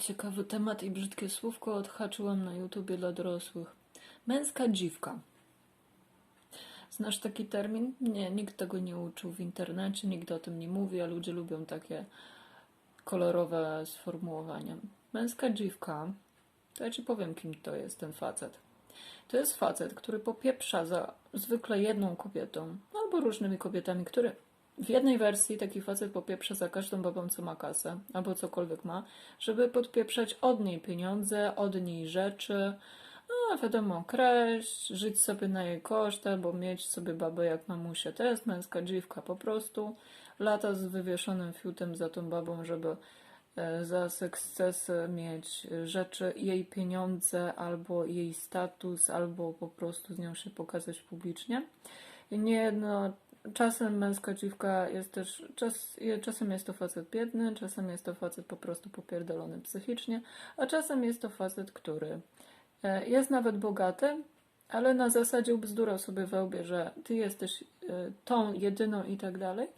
Ciekawy temat i brzydkie słówko odhaczyłam na YouTubie dla dorosłych. Męska dziwka. Znasz taki termin? Nie, nikt tego nie uczył w internecie, nikt o tym nie mówi, a ludzie lubią takie kolorowe sformułowania. Męska dziwka, to ja ci powiem, kim to jest ten facet. To jest facet, który popieprza za zwykle jedną kobietą, albo różnymi kobietami, który w jednej wersji taki facet popieprza za każdą babą, co ma kasę, albo cokolwiek ma, żeby podpieprzać od niej pieniądze, od niej rzeczy, a wiadomo, kraść, żyć sobie na jej koszt, albo mieć sobie babę jak mamusia. To jest męska dziwka, po prostu lata z wywieszonym fiutem za tą babą, żeby e, za sukcesy mieć rzeczy, jej pieniądze, albo jej status, albo po prostu z nią się pokazać publicznie. Niejedno, czasem męska dziwka jest też, czas, czasem jest to facet biedny, czasem jest to facet po prostu popierdolony psychicznie, a czasem jest to facet, który e, jest nawet bogaty, ale na zasadzie bzdurał sobie we łbie, że ty jesteś e, tą jedyną i tak dalej,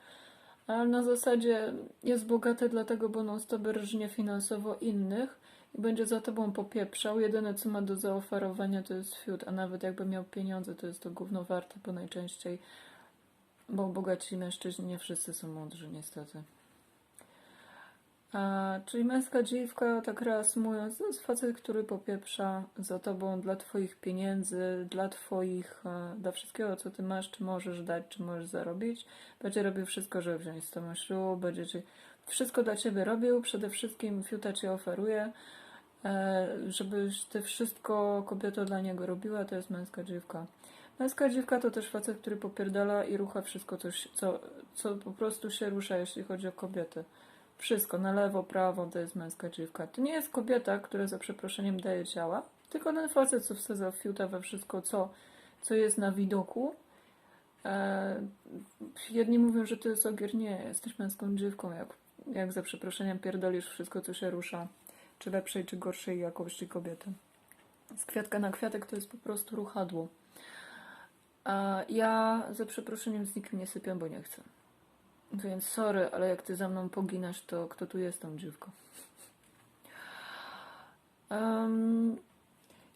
ale na zasadzie jest bogaty dlatego, bo non stop rżnie finansowo innych i będzie za tobą popieprzał. Jedyne, co ma do zaoferowania, to jest fiut, a nawet jakby miał pieniądze, to jest to gówno warte, bo najczęściej, bo bogaci mężczyźni nie wszyscy są mądrzy, niestety. A, czyli męska dziwka, tak reasumując, to jest facet, który popieprza za tobą dla twoich pieniędzy, dla twoich, e, dla wszystkiego, co ty masz, czy możesz dać, czy możesz zarobić. Będzie robił wszystko, żeby wziąć z tobą ślub, będzie ci wszystko dla ciebie robił, przede wszystkim fiuta ci oferuje, e, żebyś ty wszystko kobieto dla niego robiła, to jest męska dziwka. Męska dziwka to też facet, który popierdala i rucha wszystko, coś, co, co po prostu się rusza, jeśli chodzi o kobiety. Wszystko, na lewo, prawo, to jest męska dziwka. To nie jest kobieta, która za przeproszeniem daje ciała, tylko ten facet, co wsadza fiuta we wszystko, co, co jest na widoku. E, jedni mówią, że to jest ogier. Nie, jesteś męską dziwką, jak, jak za przeproszeniem pierdolisz wszystko, co się rusza, czy lepszej, czy gorszej jakości kobiety. Z kwiatka na kwiatek to jest po prostu ruchadło. A ja za przeproszeniem z nikim nie sypię, bo nie chcę. Więc sorry, ale jak ty za mną poginasz, to kto tu jest tą dziwką? Em,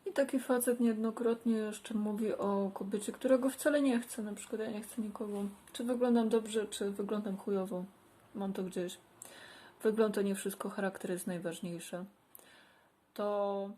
I taki facet niejednokrotnie jeszcze mówi o kobiecie, którego wcale nie chce. Na przykład ja nie chcę nikogo. Czy wyglądam dobrze, czy wyglądam chujowo. Mam to gdzieś. Wygląd to nie wszystko, charakter jest najważniejszy. To